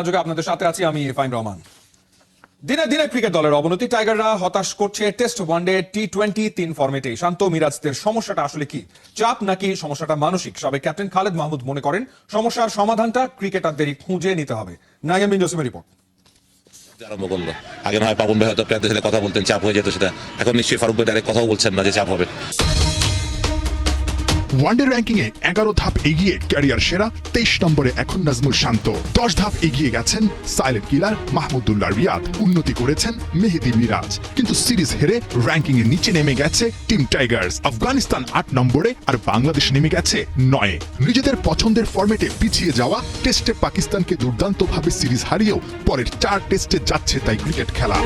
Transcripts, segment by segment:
যোগে আপনাদের সাথে আছি আমি ফাইম রহমান। দিনে দিনে ক্রিকেট দলের অবনতি, টাইগাররা হতাশ করছে টেস্ট ওয়ানডে টি টোয়েন্টি তিন ফর্মেটে শান্ত মিরাজদের সমস্যাটা আসলে কি? চাপ নাকি সমস্যাটা মানসিক? সাবেক ক্যাপ্টেন খালেদ মাহমুদ মনে করেন, সমস্যার সমাধানটা ক্রিকেটারদেরই খুঁজে নিতে হবে। নাইয়ামিন জসিমের রিপোর্ট। আরম্ভ করল। আগে নয় পাবন ভাই হয়তো প্লেয়ারদের কথা বলতেন, চাপ হয়ে যেত সেটা। এখন নিশ্চয়ই ফারুক ভাই ডাইরেক্ট কথাও বলছেন না যে চাপ হবে। ওয়ানডে র্যাঙ্কিং এ এগারো ধাপ এগিয়ে ক্যারিয়ার সেরা, তেইশ নম্বরে এখন নাজমুল শান্ত। দশ ধাপ এগিয়ে গেছেন সাইলেন্ট কিলার মাহমুদুল্লাহ রিয়াদ। উন্নতি করেছেন মেহেদি মিরাজ। কিন্তু সিরিজ হেরে র্যাঙ্কিং এর নিচে নেমে গেছে টিম টাইগার্স। আফগানিস্তান আট নম্বরে আর বাংলাদেশ নেমে গেছে নয়ে। নিজেদের পছন্দের ফরম্যাটে পিছিয়ে যাওয়া, টেস্টে পাকিস্তানকে দুর্দান্তভাবে সিরিজ হারিয়েও পরের চার টেস্টে যাচ্ছে তাই ক্রিকেট খেলা।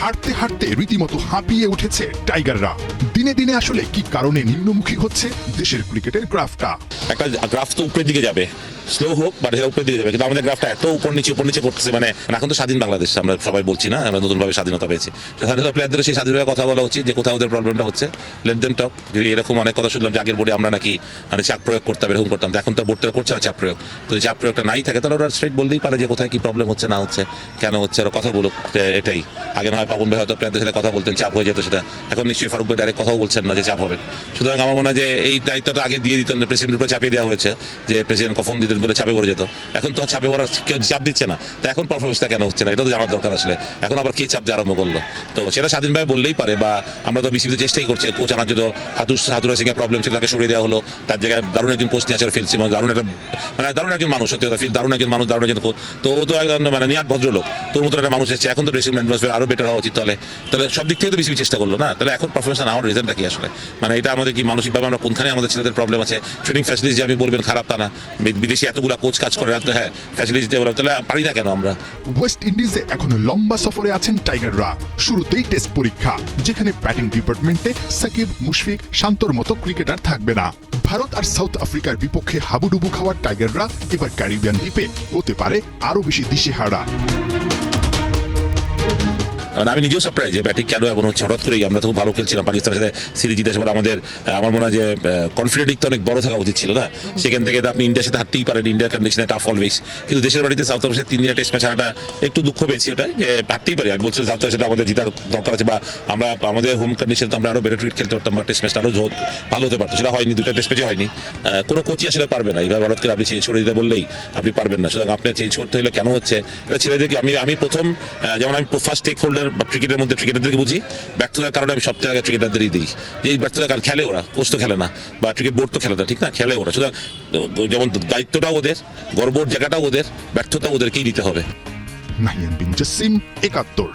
হারতে হাঁটতে রীতিমতো হাঁপিয়ে উঠেছে টাইগাররা। দিনে দিনে আসলে কি কারণে নিম্নমুখী হচ্ছে দেশের ক্রিকেটের গ্রাফটা? একটা গ্রাফ তো উপরের দিকে যাবে। স্লো হোক বাট উপরের দিকে যাবে। কিন্তু আমাদের গ্রাফটা এত উপর নিচে উপর নিচে করতেছে মানে এখন তো স্বাধীন বাংলাদেশ, আমরা সবাই বলছি না, আমরা নতুনভাবে স্বাধীনতা পেয়েছি। তো প্লেয়ারদের সেই স্বাধীনভাবে কথা বলা উচিত যে কোথাও ওদের প্রবলেমটা হচ্ছে। লেনদেন যদি এরকম অনেক কথা শুনলাম যে আগের বোর্ডে আমরা নাকি মানে চাপ প্রয়োগ করতাম, এরকম করতাম এখন তো বোর্ডটা করছে না চাপ প্রয়োগ। তো চাপ প্রয়োগটা নাই থাকে, তাহলে ওরা স্ট্রেট বলতেই পারে যে কোথায় কি প্রবলেম হচ্ছে, না হচ্ছে, কেন হচ্ছে, ওরা কথা বলুক এটাই। আগে না হয় পাবন ভাই হয়তো প্লেয়ারদের সাথে কথা বলতেন, চাপ হয়ে যেত সেটা। এখন নিশ্চয়ই ফারুক ভাই ডাইরেক্ট কথাও বলছেন না যে চাপ হবে। সুতরাং আমার মনে হয় যে এই দায়িত্বটা আগে দিয়ে দিতেন প্রেসিডেন্টের উপরে চাপিয়ে দেওয়া হয়েছে, যে প্রেসিডেন্ট কখন দিতেন বলে চাপে পড়ে যেত। এখন তো চাপে পড়ার কেউ চাপ দিচ্ছে না। তো এখন পারফরমেন্সটা কেন হচ্ছে না? এটা তো জানার দরকার আসলে। এখন আবার কে চাপ দিয়ে আরম্ভ করল? তো সেটা স্বাধীনভাবে বললেই পারে বা আমরা তো বিসিবিতে চেষ্টাই করছি। কোচ আনার জন্য হাতুর হাতুরা সিংহে প্রবলেম ছিল, তাকে সরিয়ে দেওয়া হলো। তার জায়গায় দারুণ একজন কোচ নিয়ে আসে ফিলসি দারুণ একটা মানে দারুণ একজন মানুষ, সত্যি কথা দারুণ একজন মানুষ, দারুণ একজন কোচ তো ও তো একজন মানে নিয়াত ভদ্রলোক। তোর মতো একটা মানুষ এসেছে। এখন তো ড্রেসিং অ্যাটমসফিয়ার আরও বেটার হওয়া উচিত তাহলে। তাহলে সব দিক থেকে তো বিসিবি চেষ্টা করল না? তাহলে এখন পারফরমেন্স না হওয়ার রিজনটা কি আসলে? মানে এটা আমাদের কি মানসিকভাবে আমরা কোনখানে আমাদের ছেলেদের প্রবলেম আছে? ট্রেনিং ফ্যাসিলিটি যে আমি বলবেন খারাপ তা না। বিদেশি এতগুলো কোচ কাজ করে রাখতে হ্যাঁ ফ্যাসিলিটি দেবো তাহলে পারি না কেন আমরা? ওয়েস্ট ইন্ডিজে এখনও লম্বা সফরে আছেন টাইগাররা শুরুতেই টেস্ট পরীক্ষা, যেখানে ব্যাটিং ডিপার্টমেন্টে সাকিব, মুশফিক শান্তর মতো ক্রিকেটার থাকবে না। ভারত আর সাউথ আফ্রিকার বিপক্ষে হাবুডুবু খাওয়ার টাইগাররা এবার ক্যারিবিয়ান দ্বীপে হতে পারে আরও বেশি দিশেহারা। আমি নিজেও সারপ্রাইজ যে ব্যাটিং কেন এমন হচ্ছে হঠাৎ করেই আমরা তো ভালো খেলছিলাম পাকিস্তানের সাথে সিরিজ জিতে এসে আমাদের আমার মনে হয় যে কনফিডেন্ট তো অনেক বড় থাকা উচিত ছিল না? সেখান থেকে আপনি ইন্ডিয়ার সাথে হারতেই পারেন ইন্ডিয়ার কন্ডিশনে টাফ অলওয়েজ কিন্তু দেশের বাড়িতে সাউথ আফ্রিকার তিন দিনের টেস্ট ম্যাচ হারাটা একটু দুঃখ পেয়েছি ওটা, যে হারতেই পারি। আমি বলছি সাউথ আফ্রিকা আমাদের জিতার দরকার আছে বা আমরা, আমাদের হোম কন্ডিশন তো আমরা আরও বেটার ক্রিকেট খেলতে পারতাম, বা টেস্ট ম্যাচটা আরও ভালো হতে পারতো। সেটা হয়নি দুটো টেস্ট ম্যাচে হয়নি। কোনো কোচই আসলে পারবে না। এবার ভারতকে আপনি চেঞ্জ করে দিতে বললেই আপনি পারবেন না। সুতরাং আপনার চেঞ্জ করতে হলে কেন হচ্ছে? এটা ছেলেদেরকে আমি আমি প্রথম যেমন আমি ফার্স্ট টেক হোল্ডার বা ক্রিকেটের মধ্যে ক্রিকেটারদেরকে বুঝি। ব্যর্থতার কারণে আমি সব থেকে আগে ক্রিকেটারদেরই দিই। যে এই ব্যর্থতার কারণ খেলে ওরা কোচ তো খেলে না বা ক্রিকেট বোর্ড তো খেলে না ঠিক না? খেলে ওরা। সুতরাং যেমন দায়িত্বটাও ওদের গর্বর জায়গাটাও ওদের ব্যর্থতা ওদেরকেই দিতে হবে। নাহিয়ান বিন জাসিম একাত্তর।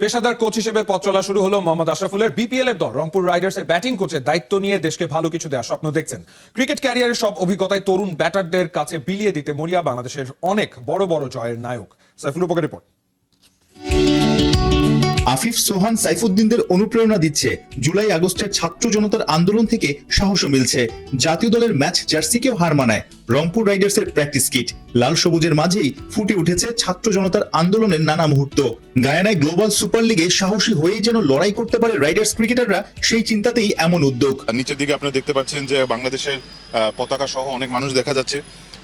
পেশাদার কোচ হিসেবে পথ চলা শুরু হলো মোহাম্মদ আশরাফুলের বিপিএল এর দল। রংপুর রাইডার্স এর ব্যাটিং কোচের দায়িত্ব নিয়ে দেশকে ভালো কিছু দেওয়ার স্বপ্ন দেখছেন। ক্রিকেট ক্যারিয়ারের সব অভিজ্ঞতায় তরুণ ব্যাটারদের কাছে বিলিয়ে দিতে মরিয়া বাংলাদেশের অনেক বড় বড় জয়ের নায়ক। সাইফুল উপকার রিপোর্ট আফিফ সোহান সাইফুদ্দিনদের অনুপ্রেরণা দিচ্ছে। জুলাই আগস্টের ছাত্র জনতার আন্দোলন থেকে সাহসও মিলছে। জাতীয় দলের ম্যাচ জার্সিকেও হার মানায়। রংপুর রাইডার্সের প্র্যাকটিস কিট। লাল সবুজের মাঝেই ফুটে উঠেছে ছাত্র জনতার আন্দোলনের নানা মুহূর্ত। গায়ানায় গ্লোবাল সুপার লিগে সাহসী হয়েই যেন লড়াই করতে পারে রাইডার্স ক্রিকেটাররা, সেই চিন্তাতেই এমন উদ্যোগ। নিচের দিকে আপনারা দেখতে পাচ্ছেন যে বাংলাদেশের পতাকা সহ অনেক মানুষ দেখা যাচ্ছে।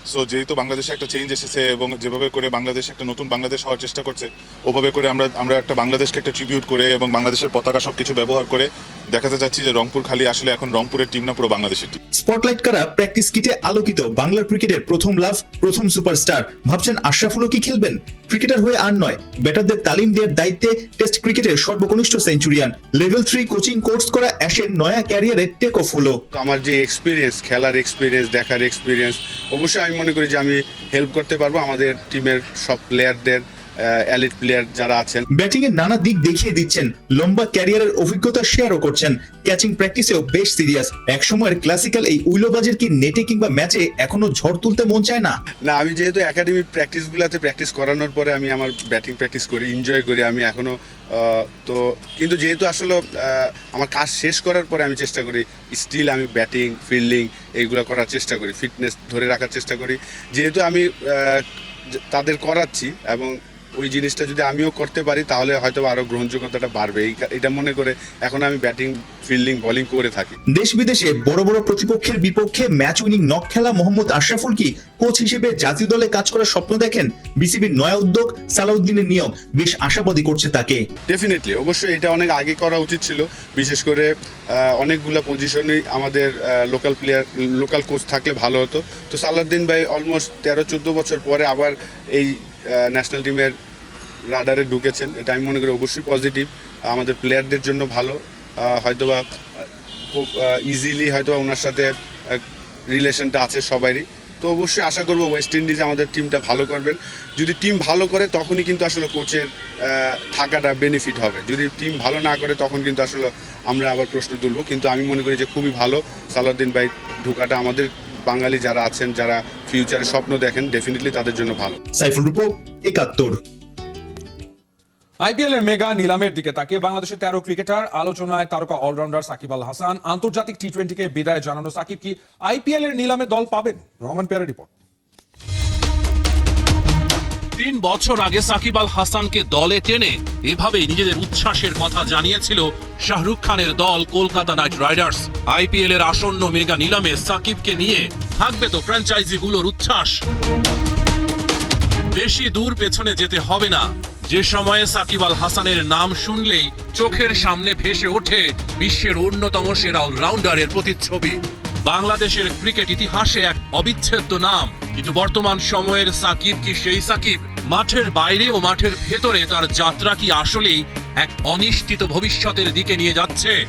সো যেহেতু বাংলাদেশে একটা চেঞ্জ এসেছে এবং যেভাবে করে বাংলাদেশ একটা নতুন বাংলাদেশ হওয়ার চেষ্টা করছে ওভাবে করে আমরা আমরা একটা বাংলাদেশকে একটা ট্রিবিউট করে এবং বাংলাদেশের পতাকা সব কিছু ব্যবহার করে দেখাতে চাচ্ছি যে রংপুর খালি আসলে এখন রংপুরের টিম না পুরো বাংলাদেশের টিম স্পটলাইট করা? প্র্যাকটিস কিটে আলোকিত বাংলার ক্রিকেটের প্রথম লাভ প্রথম সুপারস্টার ভাবছেন আশরাফুলও কি খেলবেন? ক্রিকেটার হয়ে আর নয় ব্যাটারদের তালিম দেওয়ার দায়িত্বে টেস্ট ক্রিকেটের সর্বকনিষ্ঠ centurion level three coaching course করা অ্যাশের নয়া ক্যারিয়ারে টেক অফ হলো। আমার যে এক্সপিরিয়েন্স খেলার এক্সপিরিয়েন্স দেখার এক্সপিরিয়েন্স অবশ্যই আমি মনে করি যে আমি হেল্প করতে পারব আমাদের টিমের সব প্লেয়ারদের অ্যালিট প্লেয়ার যারা আছেন। ব্যাটিং এর নানা দিক দেখিয়ে দিচ্ছেন। লম্বা ক্যারিয়ারের অভিজ্ঞতা শেয়ারও করছেন। ক্যাচিং প্র্যাকটিসেও বেশ সিরিয়াস একসময়ের ক্লাসিক্যাল এই উইলোবাজের কি নেটে কিংবা ম্যাচে এখনও ঝড় তুলতে মন চায় না? না আমি যেহেতু একাডেমি প্র্যাকটিসগুলোতে প্র্যাকটিস করানোর পরে আমি আমার ব্যাটিং প্র্যাকটিস করি এনজয় করি আমি এখনও তো কিন্তু যেহেতু আসলে আমার কাজ শেষ করার পরে আমি চেষ্টা করি স্টিল আমি ব্যাটিং ফিল্ডিং এইগুলো করার চেষ্টা করি ফিটনেস ধরে রাখার চেষ্টা করি। যেহেতু আমি তাদের করাচ্ছি এবং ওই জিনিসটা যদি আমিও করতে পারি তাহলে হয়তো আরও গ্রহণযোগ্যতাটা বাড়বে। এই এটা মনে করে এখন আমি ব্যাটিং ফিল্ডিং বোলিং করে থাকি। দেশ বিদেশে বড় বড় প্রতিপক্ষের বিপক্ষে ম্যাচ উইনিং নক খেলা মোহাম্মদ আশরাফুল কি কোচ হিসেবে জাতীয় দলে কাজ করার স্বপ্ন দেখেন? বিসিবির নয়া উদ্যোগ সালাউদ্দিনের নিয়ম বেশ আশাবাদী করছে তাকে। ডেফিনেটলি অবশ্যই এটা অনেক আগে করা উচিত ছিল। বিশেষ করে অনেকগুলা পজিশনই আমাদের লোকাল প্লেয়ার লোকাল কোচ থাকলে ভালো হতো। তো সালাউদ্দিন ভাই অলমোস্ট তেরো চোদ্দ বছর পরে আবার এই ন্যাশনাল টিমের রাডারে ঢুকেছেন, এটা আমি মনে করি অবশ্যই পজিটিভ আমাদের প্লেয়ারদের জন্য ভালো। হয়তোবা খুব ইজিলি হয়তোবা ওনার সাথে রিলেশনটা আছে সবারই। তো অবশ্যই আশা করব ওয়েস্ট ইন্ডিজ আমাদের টিমটা ভালো করবেন। যদি টিম ভালো করে, তখনই কিন্তু আসলে কোচের থাকাটা বেনিফিট হবে। যদি টিম ভালো না করে, তখন কিন্তু আসলে আমরা আবার প্রশ্ন তুলবো। কিন্তু আমি মনে করি যে খুবই ভালো সালাউদ্দিন ভাই ঢোকাটা আমাদের বাঙালি যারা আছেন, যারা ফিউচারে স্বপ্ন দেখেন ডেফিনেটলি তাদের জন্য ভালো। সাইফুল রূপ একাত্তর। আইপিএল এর মেগা নিলামের দিকে তাকিয়ে বাংলাদেশের তেরো ক্রিকেটার, আলোচনায় তারকা অলরাউন্ডার সাকিব আল হাসান, আন্তর্জাতিক টি টোয়েন্টিকে বিদায় জানানো সাকিব কি আইপিএল এর নিলামে দল পাবেন? রহমান পেয়ারের রিপোর্ট। তিন বছর আগে সাকিব আল হাসানকে দলে টেনে এভাবেই নিজেদের উচ্ছ্বাসের কথা জানিয়েছিল শাহরুখ খানের দল কলকাতা নাইট রাইডার্স। আইপিএল এর আসন্ন মেগা নিলামে সাকিবকে নিয়ে থাকবে তো ফ্র্যাঞ্চাইজিগুলোর উচ্ছ্বাস। বেশি দূর পেছনে যেতে হবে না। যে সময়ে সাকিব আল হাসানের নাম শুনলেই চোখের সামনে ভেসে ওঠে বিশ্বের অন্যতম সেরা অলরাউন্ডারের প্রতিচ্ছবি। বাংলাদেশের ক্রিকেট ইতিহাসে এক অবিচ্ছেদ্য নাম। কিন্তু বর্তমান সময়ের সাকিব কি সেই সাকিব? মাঠের বাইরে ও মাঠের ভেতরে তার যাত্রা কি আসলেই এক অনিশ্চিত ভবিষ্যতের দিকে নিয়ে যাচ্ছে?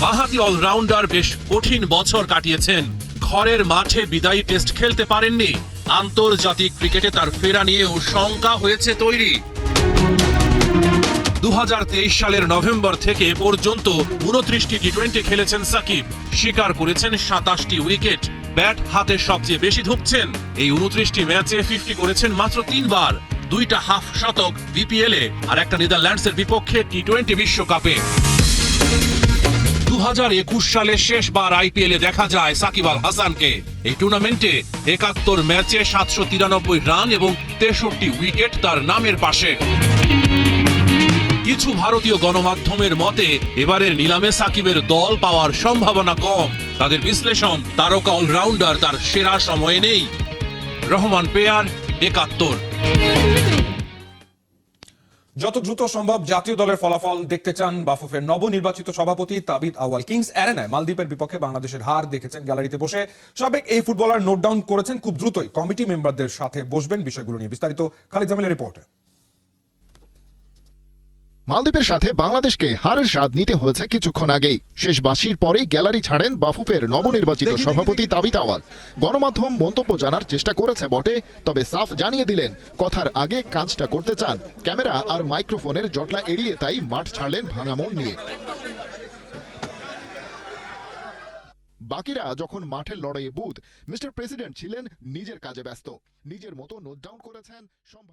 বাহাতি অলরাউন্ডার বেশ কঠিন বছর কাটিয়েছেন। ঘরের মাঠে বিদায়ী টেস্ট খেলতে পারেননি। আন্তর্জাতিক ক্রিকেটে তার ফেরা নিয়েও শঙ্কা হয়েছে তৈরি। দুহাজার তেইশ সালের নভেম্বর থেকে পর্যন্ত উনত্রিশটি টি টোয়েন্টি খেলেছেন সাকিব। শিকার করেছেন সাতাশটি উইকেট। ব্যাট হাতে সবচেয়ে বেশি ধুকছেন। এই উনত্রিশটি ম্যাচে ফিফটি করেছেন মাত্র তিনবার। দুইটা হাফ শতক বিপিএলে আর একটা নেদারল্যান্ডসের বিপক্ষে টি টোয়েন্টি বিশ্বকাপে। দু সালে শেষবার আইপিএলে দেখা যায় সাকিব আল হাসানকে। এই টুর্নামেন্টে একাত্তর ম্যাচে সাতশো তিরানব্বই রান এবং তেষট্টি উইকেট তার নামের পাশে। কিছু ভারতীয় গণমাধ্যমের মতে, এবারের নিলামে সাকিবের দল পাওয়ার সম্ভাবনা কম। তাদের বিশ্লেষণ, তারকা অলরাউন্ডার তার সেরা সময়ে নেই। রহমান পেয়ার, একাত্তর। যত দ্রুত সম্ভব জাতীয় দলের ফলাফল দেখতে চান বাফুফের নবনির্বাচিত সভাপতি তাবিদ আওয়াল কিংস অ্যারেনায়। মালদ্বীপের বিপক্ষে বাংলাদেশের হার দেখেছেন গ্যালারিতে বসে। সাবেক এই ফুটবলার নোট ডাউন করেছেন খুব দ্রুতই। কমিটি মেম্বারদের সাথে বসবেন বিষয়গুলো নিয়ে বিস্তারিত। খালিদ জামিলের রিপোর্টে। মালদ্বীপের সাথে বাংলাদেশকে হারের স্বাদ নিতে হয়েছে কিছুক্ষণ আগেই। শেষ বাসির পরেই গ্যালারি ছাড়েন বাফুফের নবনির্বাচিত সভাপতি তাবিত আওয়াল। গণমাধ্যম মন্তব্য জানার চেষ্টা করেছে বটে তবে সাফ জানিয়ে দিলেন কথার আগে কাজটা করতে চান। ক্যামেরা আর মাইক্রোফোনের জটলা এড়িয়ে তাই মাঠ ছাড়লেন ভাঙা মন নিয়ে। বাকিরা যখন মাঠের লড়াইয়ে বুথ মিস্টার প্রেসিডেন্ট ছিলেন নিজের কাজে ব্যস্ত। নিজের মতো নোট ডাউন করেছেন সম্ভব